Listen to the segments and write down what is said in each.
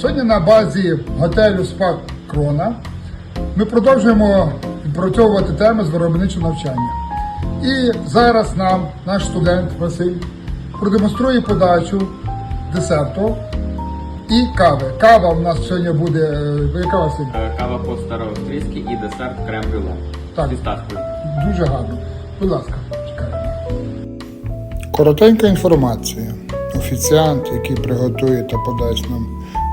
Сьогодні на базі готелю СПА Крона ми продовжуємо відпрацьовувати теми з виробничого навчання. І зараз нам наш студент Василь продемонструє подачу десерту і кави. Кава у нас сьогодні буде. е, Яка Василь? Е, Кава по староавстрійськи і десерт крем-брюле. Так. Зі. Дуже гарно. Будь ласка, чекаємо. Коротенька інформація. Офіціант, який приготує та подасть нам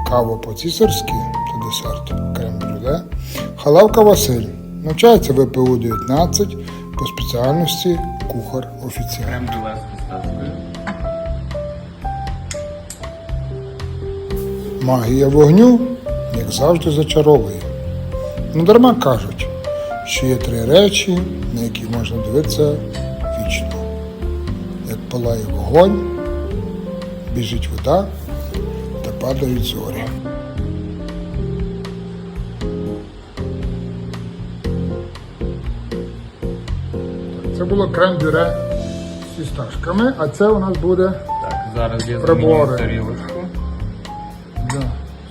каву по-цісарськи та десерт крем-брюле, Халавка Василь. Навчається ВПУ 19 по спеціальності кухар-офіціант. Крем-брюле з фісташкою. Магія вогню, як завжди, зачаровує. Не дарма кажуть, що є три речі, на які можна дивитися вічно. Як палає вогонь, біжить вода падають зорі. Це було крем-бюре з фісташками, а це у нас буде Так, зараз я Прибори. тарілочку. Да,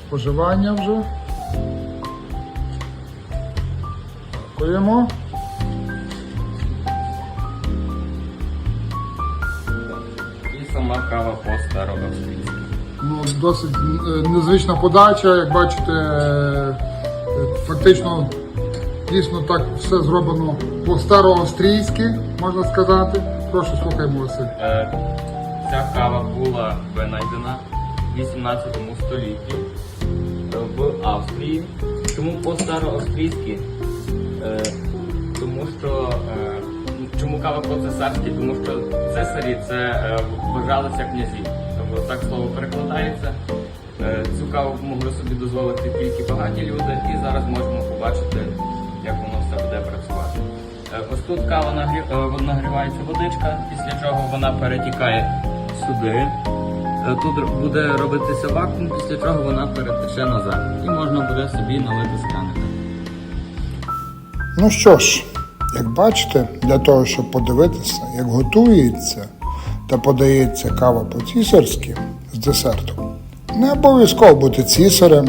споживання вже. Дякуємо. І сама кава по староавстрійськи. Досить е, незвична подача, як бачите, е, фактично дійсно так все зроблено по-староавстрійськи, можна сказати. Прошу слухаємо Василь. Е, Ця кава була винайдена в 18 столітті в Австрії. Чому по староавстрійськи? Тому що чому кава по-цесарськи? Тому що цесарі це вважалися князі. Тобто так слово перекладається. Е, Цю каву могли собі дозволити тільки багаті люди, і зараз можемо побачити, як воно все буде працювати. Е, Ось тут кава е, нагрівається водичка, після чого вона перетікає сюди. Тут буде робитися вакуум, після чого вона перетече назад. І можна буде собі налити з. Ну що ж, як бачите, для того, щоб подивитися, як готується та подається кава по-цісарськи з десертом, не обов'язково бути цісарем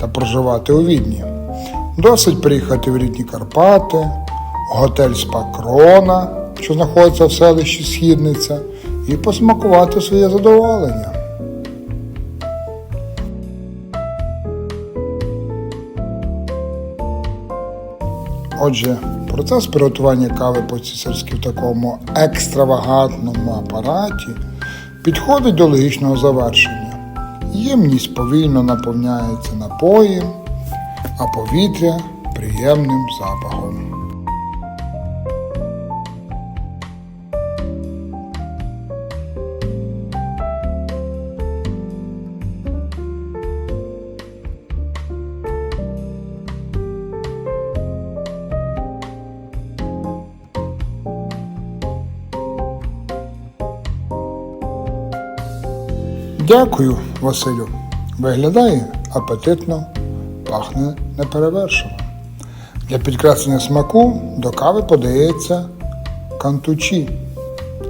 та проживати у Відні. Досить приїхати в рідні Карпати, готель Спа Крона, що знаходиться в селищі Східниця, і посмакувати своє задоволення. Отже, процес приготування кави по-цісарськи в такому екстравагантному апараті підходить до логічного завершення. Ємність повільно наповняється напоєм, а повітря приємним запахом. Дякую, Василю. Виглядає апетитно, пахне неперевершено. Для підкреслення смаку до кави подається кантучі.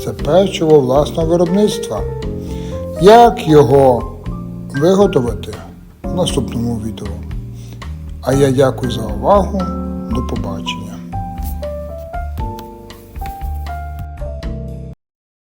Це печиво власного виробництва. Як його виготовити в наступному відео. А я дякую за увагу. До побачення.